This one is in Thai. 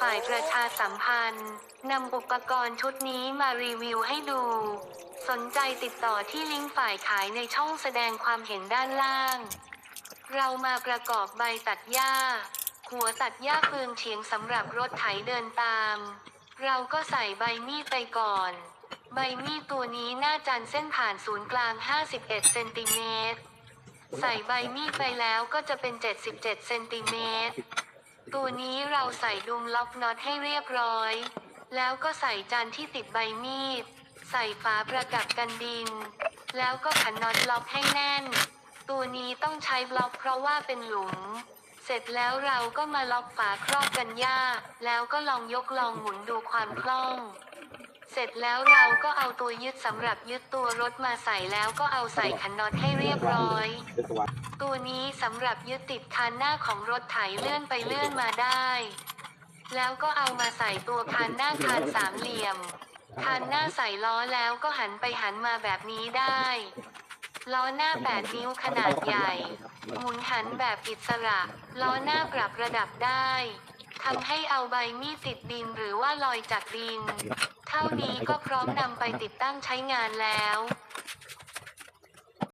ฝ่ายประชาสัมพันธ์นำอุปกรณ์ชุดนี้มารีวิวให้ดู สนใจติดต่อที่ลิงก์ฝ่ายขายในช่องแสดงความเห็นด้านล่าง เรามาประกอบใบตัดหญ้า หัวตัดหญ้าเฟืองเฉียงสำหรับรถไถเดินตาม เราก็ใส่ใบมีดไปก่อน ใบมีดตัวนี้หน้าจันเส้นผ่านศูนย์กลาง 51 เซนติเมตร ใส่ใบมีดไปแล้วก็จะเป็น 77 เซนติเมตร ตัวนี้เราใส่ดุมล็อกน็อตให้เรียบร้อย แล้วก็ใส่จานที่ติดใบมีด ใส่ฝาประกับกันดิน แล้วก็ขันน็อตล็อกให้แน่น ตัวนี้ต้องใช้บล็อกเพราะว่าเป็นหลุม เสร็จแล้วเราก็มาล็อกฝาครอบกันย่า แล้วก็ลองยกลองหมุนดูความคล่อง เสร็จแล้วเราก็เอาตัวยึดสำหรับยึดตัวรถมาใส่แล้วก็เอาใส่ขันน็อตให้เรียบร้อย ตัวนี้สำหรับยึดติดคานหน้าของรถไถเลื่อนไปเลื่อนมาได้ แล้วก็เอามาใส่ตัวคานหน้าคานสามเหลี่ยมคานหน้าใส่ล้อแล้วก็หันไปหันมาแบบนี้ได้ ล้อหน้า 8 นิ้วขนาดใหญ่ หมุนหันแบบอิสระ ล้อหน้าปรับระดับได้ ทำให้เอาใบมีดติดดินหรือว่าลอยจากดิน เท่านี้ก็พร้อมนำไปติดตั้งใช้งานแล้ว